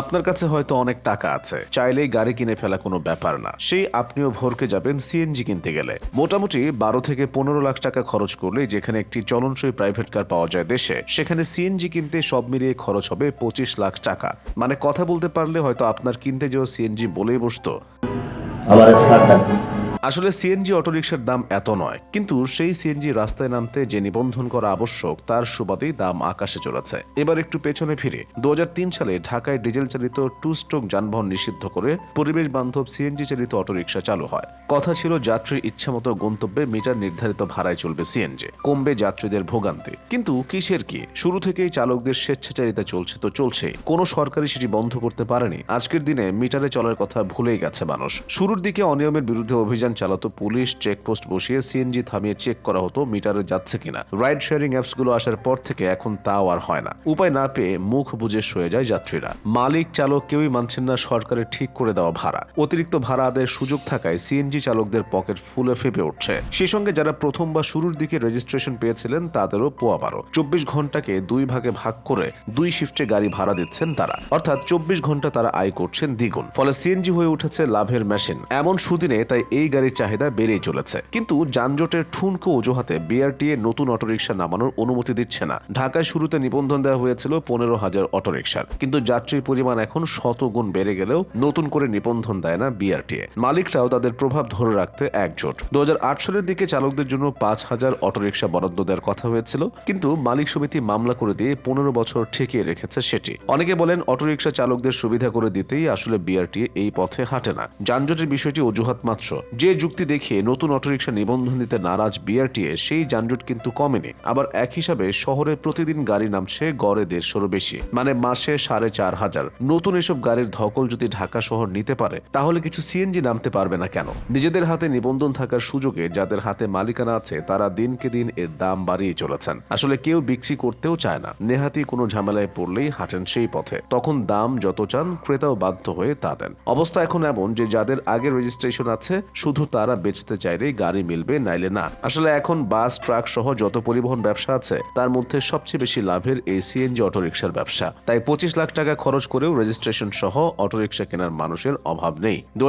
আপনার কাছে হয়তো অনেক টাকা আছে। চাইলেই গাড়ি কিনে ফেলা কোনো ব্যাপার না। সেই আপনিও ভরকে যাবেন সিএনজি কিনতে গেলে। মোটামুটি বারো থেকে পনেরো লাখ টাকা খরচ করলে যেখানে একটি চলনসই প্রাইভেট কার পাওয়া যায় দেশে, সেখানে সিএনজি কিনতে সব মিলিয়ে খরচ হবে পঁচিশ লাখ টাকা। মানে কথা বলতে পারলে হয়তো আপনার কিনতে যাওয়া সিএনজি বলেই বসতো। আমার আসলে সিএনজি অটোরিকশার দাম এত নয়, কিন্তু সেই সিএনজি রাস্তায় নামতে যে নিবন্ধন করা আবশ্যক, তার সুবাদেই দাম আকাশে চলেছে। এবার একটু পেছনে ফিরে। দুহাজার তিন সালে ঢাকায় ডিজেল চালিত টু স্ট্রোক যানবাহন নিষিদ্ধ করে পরিবেশ বান্ধব সিএনজি চালিত অটোরিকশা চালু হয়। কথা ছিল যাত্রীর ইচ্ছামতো গন্তব্যে মিটার নির্ধারিত ভাড়ায় চলবে সিএনজি। কমবে যাত্রীদের ভোগান্তি। কিন্তু কিসের কি? শুরু থেকেই চালকদের স্বেচ্ছাচারিতা চলছে তো চলছেই। কোনো সরকারি সেটি বন্ধ করতে পারেনি। আজকের দিনে মিটারে চলার কথা ভুলেই গেছে মানুষ। শুরুর দিকে অনিয়মের বিরুদ্ধে অভিযান চালাতো পুলিশ, চেকপোস্ট বসিয়ে সিএনজি থামিয়ে চেক করা হতো মিটারে যাচ্ছে কিনা। রাইড শেয়ারিং অ্যাপসগুলো আসার পর থেকে এখন তাও আর হয় না। উপায় না পেয়ে মুখ বুঝে সয়ে যায় যাত্রীরা। মালিক, চালক কেউই মানছেন না সরকারের ঠিক করে দেওয়া ভাড়া। অতিরিক্ত ভাড়া আদায়ের সুযোগ থাকায় সিএনজি চালকদের পকেট ফুলে ফেপে উঠছে। সেই সঙ্গে যারা প্রথম বা শুরুর দিকে রেজিস্ট্রেশন পেয়েছিলেন, তাদেরও পোয়া বারো। চব্বিশ ঘন্টাকে দুই ভাগে ভাগ করে দুই শিফটে গাড়ি ভাড়া দিচ্ছেন তারা। অর্থাৎ চব্বিশ ঘণ্টা তারা আয় করছেন দ্বিগুণ। ফলে সিএনজি হয়ে উঠেছে লাভের মেশিন এমন সুদিনে তাই এই গাড়ির চাহিদা বেড়েই চলেছে। কিন্তু যানজটের ঠুনকো অজুহাতে বিআরটিএ নতুন অটোরিকশা নামানোর অনুমতি দিচ্ছে না। ঢাকায় শুরুতে নিবন্ধন দেওয়া হয়েছিল পনেরো হাজার অটোরিকশার। কিন্তু যাত্রীর পরিমাণ এখন শত গুণ বেড়ে গেলেও নতুন করে নিবন্ধন দেয় না বিআরটিএ মালিকরাও তাদের প্রভাব ধরে রাখতে একজোট। দু সালের দিকে চালকদের জন্য পাঁচ হাজার অটোরিকশা বরাদ্দ দেওয়ার কথা হয়েছিল, কিন্তু মালিক সমিতি মামলা করে দিয়ে পনেরো বছর ঠেকিয়ে রেখেছে সেটি। অনেকে বলেন অটোরিকশা চালকদের সুবিধা করে দিতেই আসলে বিআরটিএ এই পথে হাঁটে না। যানজটের বিষয়টি অজুহাত মাত্র। যে যুক্তি দেখিয়ে নতুন অটোরিকশা নিবন্ধন দিতে নারাজ বিআরটিএ, সেই যানজট কিন্তু কমেনি। আবার এক হিসাবে শহরে প্রতিদিন গাড়ি নামছে গড়ে দেড়শোরও বেশি মানে মাসে সাড়ে চার হাজার। নতুন এসব গাড়ির ধকল যদি ঢাকা শহর নিতে পারে, তাহলে কিছু সিএনজি নামতে পারবে না কেন? নিজেদের হাতে নিবন্ধন থাকার সুযোগে যাদের হাতে মালিকানা আছে, তারা দিনকে দিন এর দাম বাড়িয়ে চলেছেন। আসলে কেউ বিক্রি করতেও চায় না। নেহাতি কোনো ঝামেলায় পড়লেই হাঁটেন সেই পথে। তখন দাম যত চান, ক্রেতাও বাধ্য হয়ে তা দেন। অবস্থা এখন এমন যে যাদের আগে রেজিস্ট্রেশন আছে, শুধু তারা বেচতে চাইলেই গাড়ি মিলবে, নাইলে না। আসলে এখন বাস, ট্রাক সহ যত পরিবহন ব্যবসা আছে, তার মধ্যে সবচেয়ে বেশি লাভের এই সিএনজি অটোরিকশার ব্যবসা। তাই পঁচিশ লাখ টাকা খরচ করেও রেজিস্ট্রেশন সহ অটোরিকশা কেনার মানুষের অভাব নেই। দু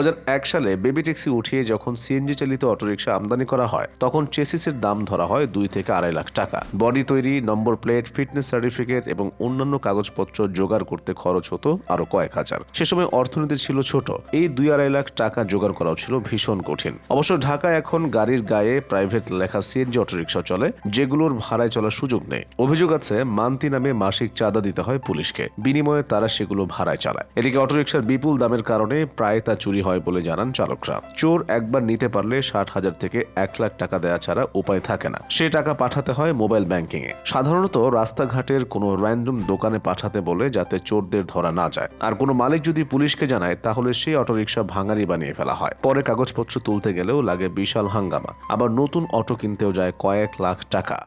সালে বেবি ট্যাক্সি উঠিয়ে যখন সিএনজি চালিত অটোরিকশা আমদানি করা হয়, তখন চেসিসের দাম ধরা হয় দুই থেকে আড়াই লাখ টাকা। বডি তৈরি, নম্বর প্লেট, ফিটনেস সার্টিফিকেট এবং অন্যান্য কাগজপত্র জোগাড় করতে খরচ হতো আরও কয়েক হাজার। সে সময় অর্থনীতি ছিল ছোট। এই দুই আড়াই লাখ টাকা জোগাড় করাও ছিল ভীষণ কঠিন। অবশ্য ঢাকায় এখন গাড়ির গায়ে প্রাইভেট লেখা সিএনজি অটোরিকশা চলে, যেগুলোর ভাড়ায় চলার সুযোগ নেই। অভিযোগ আছে, মান্তি নামে মাসিক চাঁদা দিতে হয় পুলিশকে। বিনিময়ে তারা সেগুলো ভাড়ায় চালায়। এদিকে অটোরিকশার বিপুল দামের কারণে প্রায় তা চুরি হয় বলে জানান চালকরা। চোর একবার নিতে পারলে ষাট হাজার থেকে এক লাখ টাকা দেওয়া ছাড়া উপায় থাকে না। সে টাকা পাঠাতে হয় মোবাইল ব্যাংকিং এ সাধারণত রাস্তাঘাটের কোনো র্যান্ডম দোকানে পাঠাতে বলে যাতে চোরদের ধরা না যায়। আর কোনো মালিক যদি পুলিশকে জানায়, তাহলে সেই অটোরিকশা ভাঙারি বানিয়ে ফেলা হয়। পরে কাগজপত্র তুলতে গেলেও লাগে বিশাল হাঙ্গামা। আবার নতুন অটো কিনতেও যায় কয়েক লাখ টাকা।